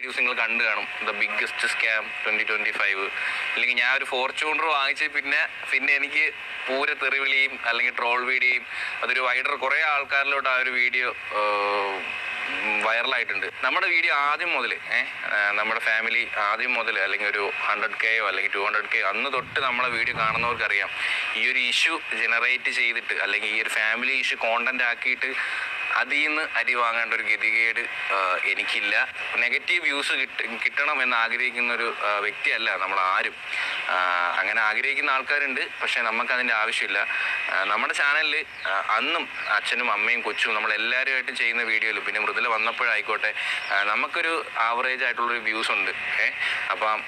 Videos നിങ്ങൾ കണ്ടു കാണും. The biggest scam twenty twenty five അല്ലെങ്കിൽ ഞാൻ ഒരു ഫോർച്യൂണർ വാങ്ങിച്ച് പിന്നെ പിന്നെ എനിക്ക് പൂര തെറിവിളിയും അല്ലെങ്കിൽ ട്രോൾ വീഡിയോയും അതൊരു വൈഡർ കുറേ ആൾക്കാരിലോട്ട് ആ ഒരു വീഡിയോ വൈറലായിട്ടുണ്ട് നമ്മുടെ വീഡിയോ ആദ്യം മുതൽ നമ്മുടെ ഫാമിലി ആദ്യം മുതൽ അല്ലെങ്കിൽ ഒരു ഹൺഡ്രഡ് കെയോ അല്ലെങ്കിൽ ടു ഹൺഡ്രഡ് കെയോ അന്ന് തൊട്ട് നമ്മളെ വീഡിയോ കാണുന്നവർക്കറിയാം. ഈ ഒരു ഇഷ്യൂ ജനറേറ്റ് ചെയ്തിട്ട് അല്ലെങ്കിൽ ഈ ഒരു ഫാമിലി ഇഷ്യൂ കോണ്ടന്റ് ആക്കിയിട്ട് അതിൽ നിന്ന് അരി വാങ്ങേണ്ട ഒരു ഗതികേട് എനിക്കില്ല. നെഗറ്റീവ് വ്യൂസ് കിട്ട കിട്ടണം എന്ന് ആഗ്രഹിക്കുന്ന ഒരു വ്യക്തിയല്ല നമ്മൾ ആരും. അങ്ങനെ ആഗ്രഹിക്കുന്ന ആൾക്കാരുണ്ട് പക്ഷേ നമുക്ക് അതിന്റെ ആവശ്യമില്ല നമ്മുടെ ചാനലിൽ അന്നും അച്ഛനും അമ്മയും കൊച്ചും നമ്മൾ എല്ലാവരുമായിട്ടും ചെയ്യുന്ന വീഡിയോയിൽ പിന്നെ മൃദുല വന്നപ്പോഴായിക്കോട്ടെ നമുക്കൊരു ആവറേജ് ആയിട്ടുള്ളൊരു വ്യൂസ് ഉണ്ട്. ഏ? അപ്പം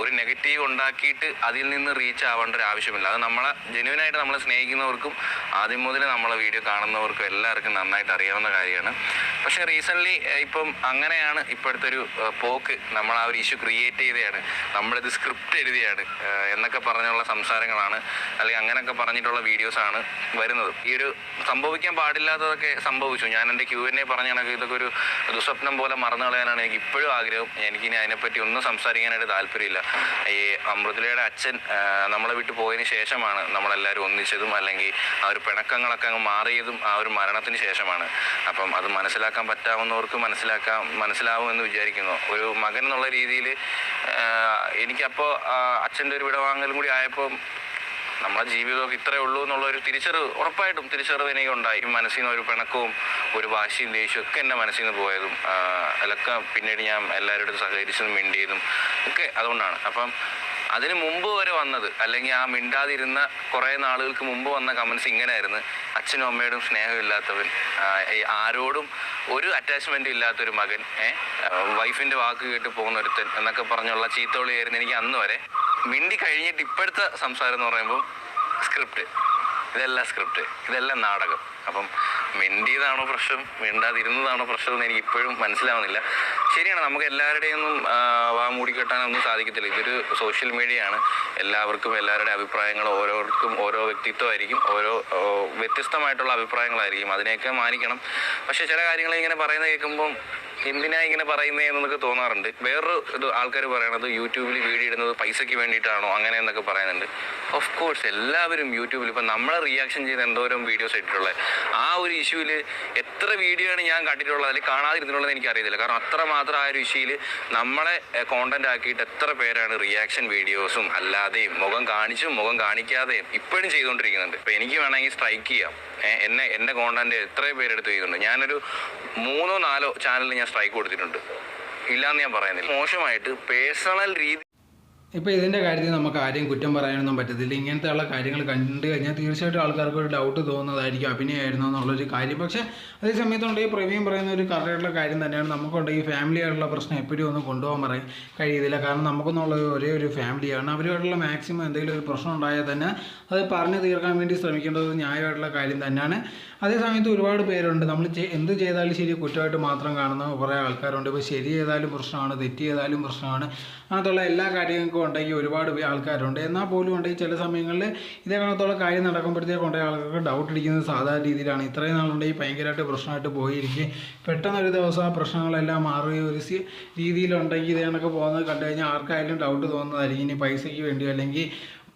ഒരു നെഗറ്റീവ് ഉണ്ടാക്കിയിട്ട് അതിൽ നിന്ന് റീച്ച് ആവേണ്ട ഒരു ആവശ്യമില്ല. അത് നമ്മളെ ജെന്യൂനായിട്ട് നമ്മളെ സ്നേഹിക്കുന്നവർക്കും ആദ്യം മുതൽ നമ്മളെ വീഡിയോ കാണുന്നവർക്കും എല്ലാവർക്കും നന്നായിട്ട് അറിയാവുന്ന കാര്യമാണ്. പക്ഷേ റീസെന്റ്ലി ഇപ്പം അങ്ങനെയാണ് ഇപ്പോഴത്തെ ഒരു പോക്ക് നമ്മൾ ആ ഒരു ഇഷ്യൂ ക്രിയേറ്റ് ചെയ്തതാണ് നമ്മളിത് സ്ക്രിപ്റ്റ് എഴുതിയാണ് എന്നൊക്കെ പറഞ്ഞുള്ള സംസാരങ്ങളാണ് അല്ലെങ്കിൽ അങ്ങനെയൊക്കെ പറഞ്ഞിട്ടുള്ള വീഡിയോസാണ് വരുന്നത്. ഈ ഒരു സംഭവിക്കാൻ പാടില്ലാത്തതൊക്കെ സംഭവിച്ചു. ഞാൻ എന്റെ ക്യൂ എൻ എ പറഞ്ഞ കണക്ക് ഇതൊക്കെ ഒരു ദുസ്വപ്നം പോലെ മറന്നു കളയാനാണ് എനിക്ക് ഇപ്പോഴും ആഗ്രഹം. എനിക്കിനി അതിനെപ്പറ്റി ഒന്നും സംസാരിക്കാനായിട്ട് താല്പര്യമില്ല. ഈ അമൃതലയുടെ അച്ഛൻ നമ്മളെ വിട്ടു പോയതിന് ശേഷമാണ് നമ്മളെല്ലാവരും ഒന്നിച്ചതും അല്ലെങ്കിൽ ആ ഒരു പിണക്കങ്ങളൊക്കെ അങ്ങ് മാറിയതും ആ ഒരു മരണത്തിന് ശേഷമാണ്. അപ്പം അത് മനസ്സിലാക്കാൻ പറ്റാവുന്നവർക്ക് മനസ്സിലാക്കാം മനസ്സിലാവുമെന്ന് വിചാരിക്കുന്നു. ഒരു മകൻ എന്നുള്ള രീതിയിൽ എനിക്കപ്പോൾ അച്ഛന്റെ ഒരു വിടവാങ്ങലും കൂടി ആയപ്പോൾ നമ്മളെ ജീവിതമൊക്കെ ഇത്രയേ ഉള്ളൂ എന്നുള്ള ഒരു തിരിച്ചറിവ് ഉറപ്പായിട്ടും തിരിച്ചറിവ് എനിക്ക് ഉണ്ടായി. മനസ്സിൽ നിന്ന് ഒരു പിണക്കവും ഒരു വാശിയും ദേഷ്യവും ഒക്കെ എന്റെ മനസ്സിൽ നിന്ന് പോയതും അതൊക്കെ പിന്നീട് ഞാൻ എല്ലാവരോടും സഹകരിച്ചതും മിണ്ടിയതും ഒക്കെ അതുകൊണ്ടാണ്. അപ്പം അതിന് മുമ്പ് വരെ വന്നത് അല്ലെങ്കിൽ ആ മിണ്ടാതിരുന്ന കുറേ നാളുകൾക്ക് മുമ്പ് വന്ന കമൻസ് ഇങ്ങനെയായിരുന്നു. അച്ഛനും അമ്മയോടും സ്നേഹമില്ലാത്തവൻ ആരോടും ഒരു അറ്റാച്ച്മെന്റ് ഇല്ലാത്തൊരു മകൻ വൈഫിന്റെ വാക്ക് കേട്ട് പോകുന്ന ഒരുത്തൻ എന്നൊക്കെ പറഞ്ഞുള്ള ചീത്തോളിയായിരുന്നു എനിക്ക് അന്ന് വരെ. മിണ്ടി കഴിഞ്ഞിട്ട് ഇപ്പോഴത്തെ സംസാരം എന്ന് പറയുമ്പോൾ സ്ക്രിപ്റ്റ് ഇതെല്ലാം സ്ക്രിപ്റ്റ് ഇതെല്ലാം നാടകം. അപ്പം മിണ്ടിയതാണോ പ്രശ്നം? മിണ്ടാതിരുന്നതാണോ പ്രശ്നം എന്ന് എനിക്ക് ഇപ്പോഴും മനസ്സിലാവുന്നില്ല. ശരിയാണ് നമുക്ക് എല്ലാവരുടെയും വാ മൂടിക്കെട്ടാനൊന്നും സാധിക്കത്തില്ല. ഇതൊരു സോഷ്യൽ മീഡിയയാണ് എല്ലാവർക്കും എല്ലാവരുടെ അഭിപ്രായങ്ങൾ ഓരോർക്കും ഓരോ വ്യക്തിത്വമായിരിക്കും. ഓരോ വ്യത്യസ്തമായിട്ടുള്ള അഭിപ്രായങ്ങളായിരിക്കും. അതിനെയൊക്കെ മാനിക്കണം. പക്ഷേ ചില കാര്യങ്ങൾ ഇങ്ങനെ പറയുന്നത് കേൾക്കുമ്പം എന്തിനാ ഇങ്ങനെ പറയുന്നത് എന്നൊക്കെ തോന്നാറുണ്ട്? വേറൊരു ഇത് ആൾക്കാർ പറയണത് യൂട്യൂബിൽ വീഡിയോ ഇടുന്നത് പൈസയ്ക്ക് വേണ്ടിയിട്ടാണോ അങ്ങനെ എന്നൊക്കെ പറയുന്നുണ്ട്. ഓഫ് കോഴ്സ് എല്ലാവരും യൂട്യൂബിൽ ഇപ്പം നമ്മളെ റിയാക്ഷൻ ചെയ്ത് എന്തോരം വീഡിയോസ് ഇട്ടിട്ടുള്ളത്. ആ ഒരു ഇഷ്യൂവിൽ എത്ര വീഡിയോ ആണ് ഞാൻ കണ്ടിട്ടുള്ളത് അതിൽ എനിക്ക് അറിയത്തില്ല. കാരണം അത്രമാത്രം ആ ഒരു ഇഷ്യൂവിൽ നമ്മളെ കോണ്ടന്റ് ആക്കിയിട്ട് എത്ര പേരാണ് റിയാക്ഷൻ വീഡിയോസും അല്ലാതെയും മുഖം കാണിച്ചും മുഖം കാണിക്കാതെയും ഇപ്പോഴും ചെയ്തുകൊണ്ടിരിക്കുന്നുണ്ട്. ഇപ്പം എനിക്ക് വേണമെങ്കിൽ സ്ട്രൈക്ക് ചെയ്യാം. എന്നെ എന്റെ കോണ്ടന്റ് എത്ര പേരെടുത്ത് ചെയ്യുന്നുണ്ട് ഞാനൊരു മൂന്നോ നാലോ ചാനലിൽ ഞാൻ സ്ട്രൈക്ക് കൊടുത്തിട്ടുണ്ട്. ഇല്ലാന്ന് ഞാൻ പറയുന്നില്ല. മോശമായിട്ട് പേഴ്സണൽ രീതി ഇപ്പോൾ ഇതിന്റെ കാര്യത്തിൽ നമുക്ക് ആരെയും കുറ്റം പറയാനൊന്നും പറ്റത്തില്ല. ഇങ്ങനത്തെ ഉള്ള കാര്യങ്ങൾ കണ്ടു കഴിഞ്ഞാൽ തീർച്ചയായിട്ടും ആൾക്കാർക്ക് ഒരു ഡൗട്ട് തോന്നുന്നതായിരിക്കും അഭിനയമായിരുന്നു എന്നുള്ളൊരു കാര്യം. പക്ഷേ അതേ സമയത്തുണ്ട് ഈ പ്രവീൺ പറയുന്ന ഒരു കറക്റ്റായിട്ടുള്ള കാര്യം തന്നെയാണ്. നമുക്കുണ്ട് ഈ ഫാമിലിയായിട്ടുള്ള പ്രശ്നം എപ്പോഴും ഒന്നും കൊണ്ടുപോകാൻ പറയും. കഴിയത്തില്ല. കാരണം നമുക്കെന്നുള്ള ഒരേ ഒരു ഫാമിലിയാണ് അവരുമായിട്ടുള്ള മാക്സിമം എന്തെങ്കിലും ഒരു പ്രശ്നം ഉണ്ടായാൽ തന്നെ അത് പറഞ്ഞു തീർക്കാൻ വേണ്ടി ശ്രമിക്കേണ്ടത് ന്യായമായിട്ടുള്ള കാര്യം തന്നെയാണ്. അതേ സമയത്ത് ഒരുപാട് പേരുണ്ട്. നമ്മൾ എന്ത് ചെയ്താലും ശരി കുറ്റമായിട്ട് മാത്രം കാണുന്ന കുറേ ആൾക്കാരുണ്ട്. ഇപ്പോൾ ശരി ചെയ്താലും പ്രശ്നമാണ് തെറ്റ് ചെയ്താലും പ്രശ്നമാണ്. അങ്ങനത്തുള്ള എല്ലാ കാര്യങ്ങൾക്കും ഉണ്ടെങ്കിൽ ഒരുപാട് ആൾക്കാരുണ്ട്. എന്നാൽ പോലും ഉണ്ടെങ്കിൽ ചില സമയങ്ങളിൽ ഇതേ കാര്യം നടക്കുമ്പോഴത്തേക്ക് ഉണ്ടെങ്കിൽ ആൾക്കാർക്ക് ഡൗട്ട് ഇരിക്കുന്നത് സാധാരണ രീതിയിലാണ്. ഇത്രയും നാളുണ്ടെങ്കിൽ ഭയങ്കരമായിട്ട് പ്രശ്നമായിട്ട് പോയിരിക്കും പെട്ടെന്നൊരു ദിവസം ആ പ്രശ്നങ്ങളെല്ലാം മാറുകയും ഒരു രീതിയിലുണ്ടെങ്കിൽ ഇതേ കണക്ക് പോകുന്നത് കണ്ടു കഴിഞ്ഞാൽ ആർക്കായാലും ഡൗട്ട് തോന്നുന്നതായിരിക്കും. ഇനി പൈസയ്ക്ക് വേണ്ടിയോ അല്ലെങ്കിൽ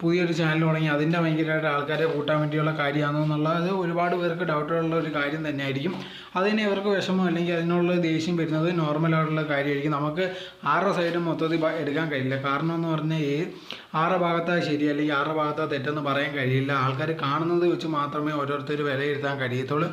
പുതിയൊരു ചാനൽ തുടങ്ങി. അതിന്റെ ഭയങ്കരമായിട്ട് ആൾക്കാരെ കൂട്ടാൻ വേണ്ടിയുള്ള കാര്യമാണോ എന്നുള്ളത് ഒരുപാട് പേർക്ക് ഡൗട്ടുള്ള ഒരു കാര്യം തന്നെയായിരിക്കും. അതിന് ഇവർക്ക് വിഷമം അല്ലെങ്കിൽ അതിനുള്ള ദേഷ്യം വരുന്നത് നോർമലായിട്ടുള്ള കാര്യമായിരിക്കും. നമുക്ക് ആറ് സൈഡും മൊത്തത്തിൽ എടുക്കാൻ കഴിയില്ല. കാരണം എന്ന് പറഞ്ഞാൽ ഈ ആറ് ഭാഗത്താ ശരി അല്ലെങ്കിൽ ആറ് ഭാഗത്താ തെറ്റെന്ന് പറയാൻ കഴിയില്ല. ആൾക്കാർ കാണുന്നത് വെച്ച് മാത്രമേ ഓരോരുത്തർ വിലയിരുത്താൻ കഴിയത്തുള്ളൂ.